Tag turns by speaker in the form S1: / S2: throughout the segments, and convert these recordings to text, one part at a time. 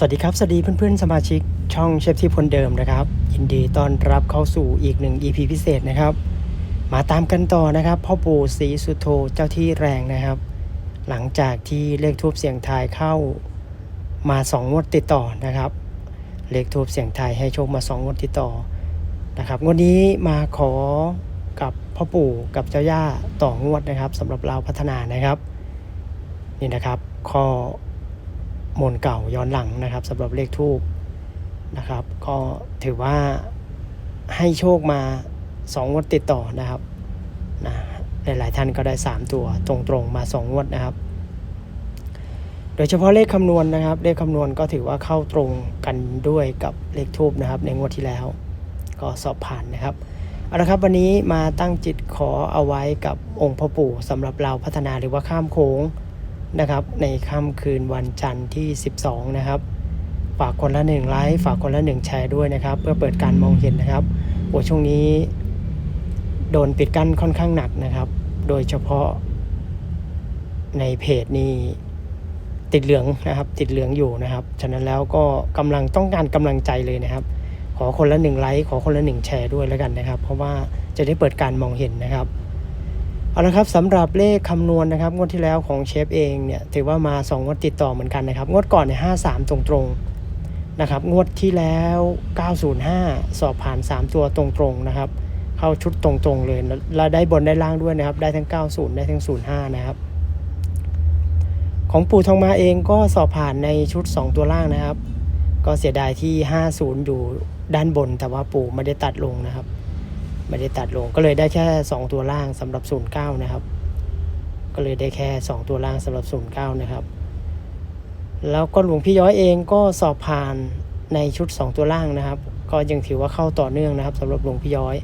S1: สวัสดีครับ สวัสดีเพื่อนๆ สมาชิกช่องเชฟที่พลเดิมนะครับ ยินดีต้อนรับเข้าสู่อีกหนึ่ง EP พิเศษนะครับ มาตามกันต่อนะครับ พ่อปู่ศรีสุโธเจ้าที่แรงนะครับ หลังจากที่เลขทูบเสียงทายเข้ามาสองงวดติดต่อนะครับ เลขทูบเสียงทายให้โชคมาสองงวดติดต่อนะครับงวดนี้มาขอกับพ่อปู่กับเจ้าย่าต่องวดนะครับสำหรับเราพัฒนานะครับ นี่นะครับข้อ มนเก่าย้อนหลังนะครับสำหรับเลขทูบนะครับ ก็ถือว่าให้โชคมาสองวดติดต่อนะครับนะหลายๆท่านก็ได้ 3 ตัวตรงๆมา 2 งวดนะครับ โดยเฉพาะเลขคำนวณนะครับ เลขคำนวณก็ถือว่าเข้าตรงกันด้วยกับเลขทูบนะครับ ในงวดที่แล้ว ก็สอบผ่านนะครับเอาละครับวันนี้มาตั้งจิตขอเอาไว้กับองค์พ่อปู่สำหรับเราพัฒนาหรือว่าข้ามโค้ง นะครับ ในค่ำคืนวันจันทร์ที่ 12 นะครับ ฝากคนละหนึ่งไลค์ฝากคนละหนึ่งแชร์ด้วยนะครับ เพื่อเปิดการมองเห็นนะครับโอ้ช่วงนี้ โดนปิดกั้นค่อนข้างหนักนะครับ โดยเฉพาะในเพจนี่ติดเหลืองนะครับ ติดเหลืองอยู่นะครับ ฉะนั้นแล้วก็กำลังต้องการกำลังใจเลยนะครับ ขอคนละหนึ่งไลค์ขอคนละหนึ่งแชร์ด้วยแล้วกันนะครับ เพราะว่าจะได้เปิดการมองเห็นนะครับ เอาละครับสำหรับเลขคำนวณนะครับงวดที่แล้วของเชฟเองเนี่ยถือว่ามา 2 งวดติดต่อเหมือนกันนะครับ งวดก่อนเนี่ยห้าสามตรงๆนะครับ งวดที่แล้ว 905 สอบผ่าน 3 ตัวตรงๆนะครับ เข้าชุดตรงๆเลยแล้วได้บนได้ล่างด้วยนะครับ ได้ทั้ง 90 ได้ทั้ง 05 นะครับ ของปู่ทองมาเองก็สอบผ่านในชุด 2 ตัวล่างนะครับ ก็เสียดายที่ 50 อยู่ด้านบนแต่ว่าปู่ไม่ได้ตัดลงนะครับ ไม่ได้ตัดลงก็เลยได้แค่ 2 ตัวล่างสำหรับ 09 นะครับ ก็เลยได้แค่ 2 ตัวล่างสำหรับ 09 นะครับ แล้วก็หลวงพี่ย้อยเองก็สอบผ่านในชุด 2 ตัวล่างนะครับ ก็ยังถือว่าเข้าต่อเนื่องนะครับสำหรับหลวงพี่ย้อย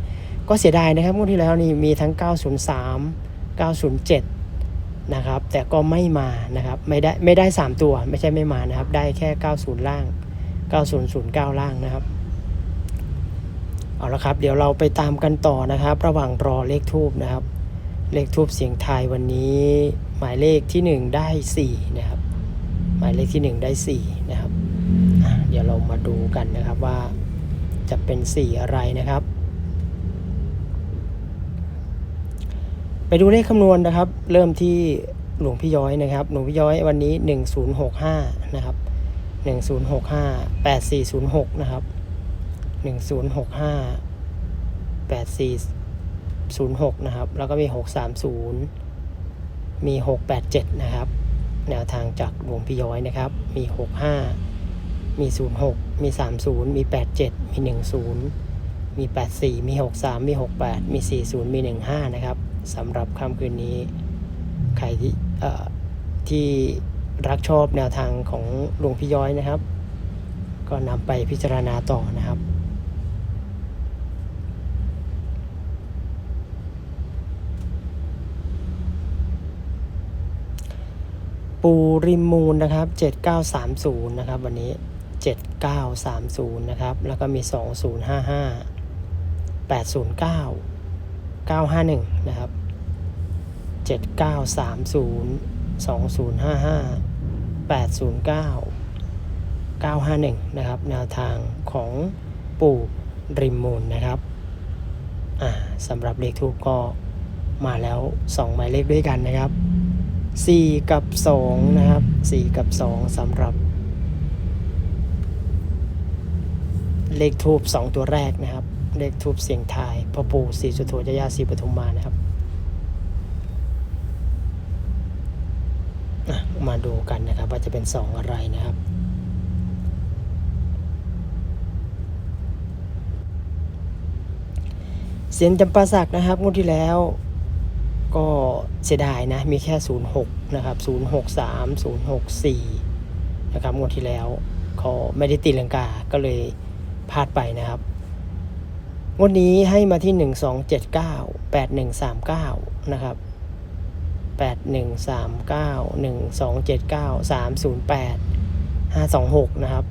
S1: ก็เสียดายนะครับงวดที่แล้วนี่มีทั้ง 903 907 นะครับ แต่ก็ไม่มานะครับไม่ได้ไม่ได้ 3 ตัวไม่ใช่ไม่มานะครับ ได้แค่ 90 ล่าง 9009 ล่างนะครับ เอาละครับ เดี๋ยวเราไปตามกันต่อนะครับ ระหว่างรอเลขทูบนะครับ เลขทูบเสียงไทายวันนี้ หมายเลขที่ 1 ได้ 4 นะครับ หมายเลขที่ 1 ได้ 4 นะครับเดี๋ยวเรามาดูกันนะครับว่าจะเป็น4อะไรนะครับ ไปดูเลขคำนวณนะครับ เริ่มที่หลวงพี่ย้อยนะครับหลวงพี่ย้อยวันนี้ 1065 นะครับ 1065 8406 นะครับ หนึ่งศูนย์หกห้าแปดสี่ศูนย์หกนะครับ แล้วก็มีหกสามศูนย์มีหกแปดเจ็ดนะครับ แนวทางจากหลวงพี่ย้อยนะครับ มีหกห้ามีศูนย์หกมีสามศูนย์มีแปดเจ็ดมีหนึ่งศูนย์มีแปดสี่มีหกสามมีหกแปดมีสี่ศูนย์มีหนึ่งห้านะครับสำหรับค่ำคืนนี้ ใครที่ที่รักชอบแนวทางของหลวงพี่ย้อยนะครับ ก็นำไปพิจารณาต่อนะครับ ปูริมมูลนะครับ 7930 นะครับ วันนี้ 7930 นะครับ แล้วก็มี 2055 809 951 นะครับ 7930 2055 809 951 นะครับ แนวทางของปู่ริมมูลนะครับอ่าสำหรับเลขทูปก็มาแล้ว 2 หมายเลขด้วยกันนะครับ 4 กับ 2 นะครับ 4 กับ 2สำหรับ เลขทูบ2 ตัวแรกนะครับ เลขทูบเสียงทายพ่อปู่ศรีสุโธจยาศรีปทุมมานะครับมาดูกันนะครับ ว่าจะเป็น 2 อะไรนะครับเสียนจำปาสักนะครับงวดที่แล้ว ก็เสียดายนะ มีแค่ 06 นะครับ 063 064 นะครับงวดที่แล้วเขาไม่ได้ตีลังกา ก็เลยพลาดไปนะครับ งวดนี้ให้มาที่ 1279 8139 นะครับ8139 1279 308 526 นะครับ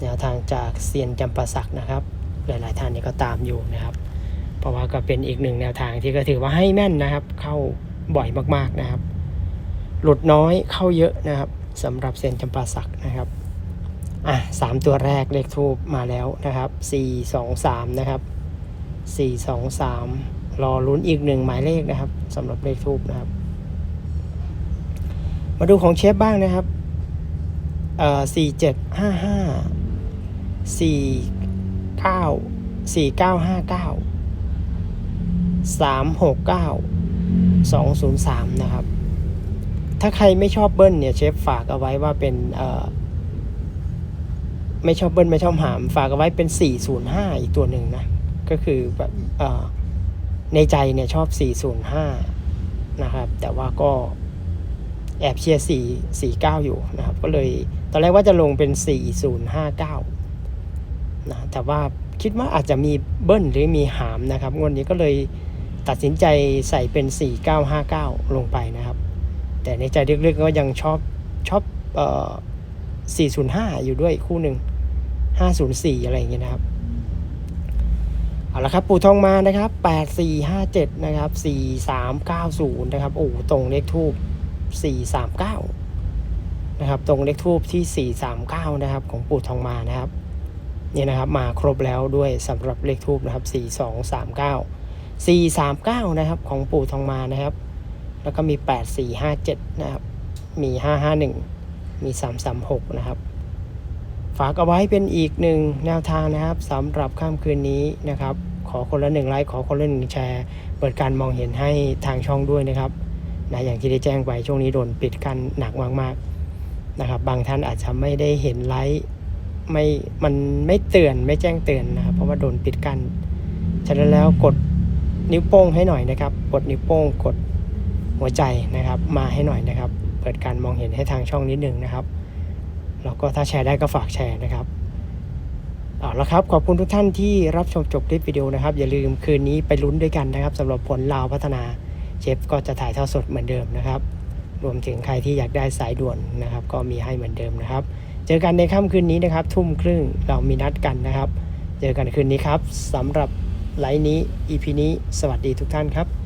S1: แนวทางจากเซียนจำปาสักนะครับ หลาย ๆ ท่านนี่ก็ตามอยู่นะครับ เพราะว่าก็เป็นอีกหนึ่งแนวทางที่ก็ถือว่าให้แม่นนะครับ เข้าบ่อยมากๆนะครับ หลุดน้อยเข้าเยอะนะครับสำหรับเซนจำปาสักนะครับอะสามตัวแรกเลขทูบมาแล้วนะครับสี่สองสามนะครับสี่สองสามรอลุ้นอีกหนึ่งหมายเลขนะครับสำหรับเลขทูบนะครับ มาดูของเชฟบ้างนะครับเอ่อสี่เจ็ดห้าห้าสี่เก้าสี่เก้าห้าเก้า สามหกเก้าสองศูนย์สามนะครับ ถ้าใครไม่ชอบเบิ้ลเนี่ยเชฟฝากเอาไว้ว่าเป็นเอ่อไม่ชอบเบิ้ลไม่ชอบหาม ฝากเอาไว้เป็น 405 อีกตัวหนึ่งนะ ก็คือแบบเออในใจเนี่ยชอบ 405 นะครับ แต่ว่าก็แอบเชียร์ 4 49 อยู่นะครับ ก็เลยตอนแรกว่าจะลงเป็น 4059 นะ แต่ว่าคิดว่าอาจจะมีเบิ้ลหรือมีหามนะครับ งวดนี้ก็เลย ตัดสินใจใส่เป็น 4959 ลงไปนะครับ แต่ในใจลึกๆก็ยังชอบชอบเอ่อ405 อยู่ด้วยคู่หนึ่ง504 อะไรอย่างเงี้ยนะครับ เอาละครับปู่ทองมานะครับ 8457 นะครับ 4390 นะครับโอ้ตรงเลขทูบ439 นะครับ ตรงเลขทูบที่ 439 นะครับ ของปู่ทองมานะครับ นี่นะครับ มาครบแล้วด้วยสำหรับเลขทูบนะครับ 4239 439 นะครับ ของปู่ทองมานะครับ แล้วก็มี 8457 นะครับ มี 551 มี 336 นะครับ ฝากเอาไว้เป็นอีกหนึ่งแนวทางนะครับสำหรับค่ำคืนนี้นะครับ ขอคนละหนึ่งไลค์ ขอคนละหนึ่งแชร์ เปิดการมองเห็นให้ทางช่องด้วยนะครับนะอย่างที่ได้แจ้งไปช่วงนี้โดนปิดกันหนักมากๆนะครับ บางท่านอาจจะไม่ได้เห็นไลค์ไม่ มันไม่เตือนไม่แจ้งเตือนนะครับ เพราะว่าโดนปิดกัน ฉะนั้นแล้วกด นิ้วโป้งให้หน่อยนะครับ กดนิ้วโป้งกดหัวใจนะครับ มาให้หน่อยนะครับ เปิดการมองเห็นให้ทางช่องนิดหนึ่งนะครับแล้วก็ถ้าแชร์ได้ก็ฝากแชร์นะครับเอาละครับขอบคุณทุกท่านที่รับชมจบคลิปวิดีโอนะครับ อย่าลืมคืนนี้ไปลุ้นด้วยกันนะครับสำหรับผลลาวพัฒนาเชฟก็จะถ่ายทอดสดเหมือนเดิมนะครับ รวมถึงใครที่อยากได้สายด่วนนะครับ ก็มีให้เหมือนเดิมนะครับ เจอกันในค่ำคืนนี้นะครับ ทุ่มครึ่งเรามีนัดกันนะครับ เจอกันคืนนี้ครับสำหรับ ไลน์นี้ EP นี้ สวัสดีทุกท่านครับ